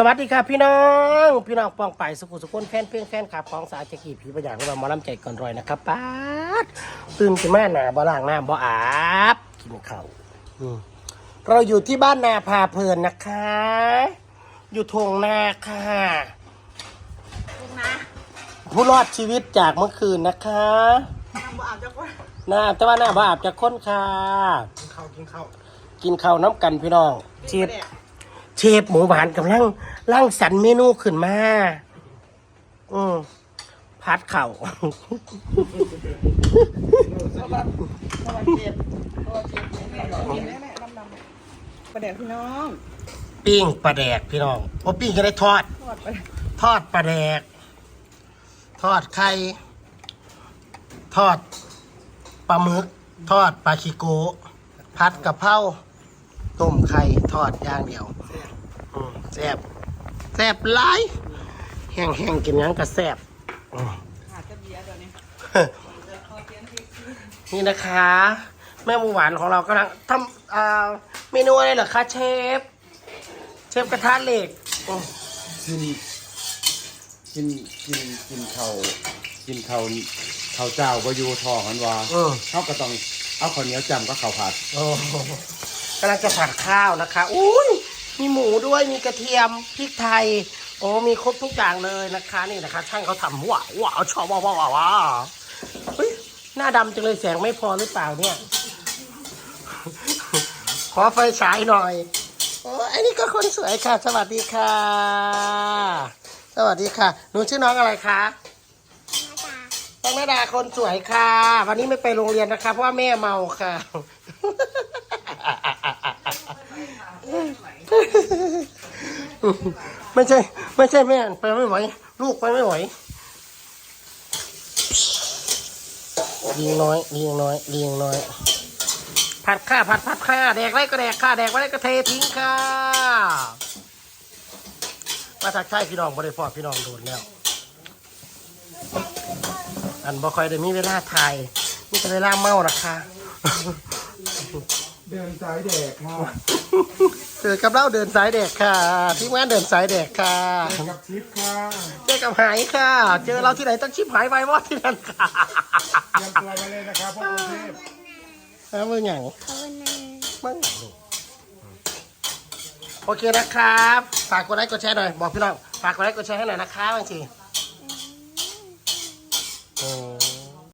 สวัสดีครับพี่น้อง พี่น้องปองไปสุขุสุขคนแฟนเพื่อนแฟนขับของสาวเจกีผีประหยัดของเราหมาล้ำใจก่อนรอยนะครับป้าดตื่นขึ้นมาหนาบ่ล่างหน้าบ่อาบกินข้าวอืมเราอยู่ที่บ้านนาพาเพลินนะคะ อยู่ทงนาค่ะลงนะผู้รอดชีวิตจากเมื่อคืนนะคะทำบ่อาบจะว่าหน้าแต่ว่าหน้าบ่อาบจากคนค่ะ กินข้าวกินข้าวกินข้าวน้ำกันพี่น้องเชฟ เชฟหมูหวานกำลังร่างสรรเมนูขึ้นมา อืมพัดเข่าวสวัสดีสวัสดีสวัสดีแม่กินแม่แม่น้ำน้ำประเดี๋ยวพี่น้องปิ้งปลาแดกพี่น้องโอ้ปิ้งก็ได้ทอด ทอดไปทอดปลาแดก ทอดไข่ ทอดปลาหมึก ทอดปลาชิโกะผัดกะเพราต้มไข่ ทอดอย่างเดียว แซ่บแซ่บหลายแห้งแห้งๆกินหยังก็แซ่บอืมขาดจะเบียร์เดี๋ยวนี้นี่นะคะ แม่หมูหวานของเรากำลังทำอ่าเมนูอะไรเหรอคะเชฟ เชฟกระทะเหล็กอืมกินกินกินกินข้าวกินข้าวข้าวเจ้าก็อยู่ทองมันว่าอืมเขาก็ต้องเอาข้าวเหนียวจำก็ข้าวผัดโอ้โหกำลังจะผัดข้าวนะคะ อุ้ย มีหมูด้วยมีกระเทียมพริกไทย โอ้มีครบทุกอย่างเลยนะคะ นี่นะคะ ช่างเขาทำว้าวว้าวชอบว้าวว้าวว้าวว้าวเฮ้ยหน้าดำจังเลยแสงไม่พอหรือเปล่าเนี่ย ขอไฟฉายหน่อยโอ้อันนี้ก็คนสวยค่ะ สวัสดีค่ะ สวัสดีค่ะหนูชื่อน้องอะไรคะน้องนาดาคนสวยค่ะ วันนี้ไม่ไปโรงเรียนนะคะ เพราะว่าแม่เมาค่ะ ไม่ใช่ ไม่ใช่แม่ไปไม่ไหว ลูกไปไม่ไหวลิงน้อยลิงน้อยลิงน้อย ผัดข้าผัดผัดข้าแดกไรก็แดกข้าแดกไม่ได้ก็เททิ้งค่ะมาทักทายพี่น้องบริพอพี่น้องโดนแล้ว อันบ่คอยได้มีเวลาถ่ายมีแต่เวลาเมานะคะ เดินสายแดกค่ะเจอกับเราเดินสายแดกค่ะพี่แว่นเดินสายแดกค่ะเดินกับชิปค่ะเจอกับหายค่ะ เจอเราที่ไหนต้องชิปหายไปว่าที่นั่นค่ะยังตัวไปเลยนะครับพ่อคุณเทพแล้วมือหยังมือหยังโอเคนะครับ ฝากกดไลค์กดแชร์หน่อย บอกพี่น้อง ฝากกดไลค์กดแชร์ให้หน่อยนะครับบางที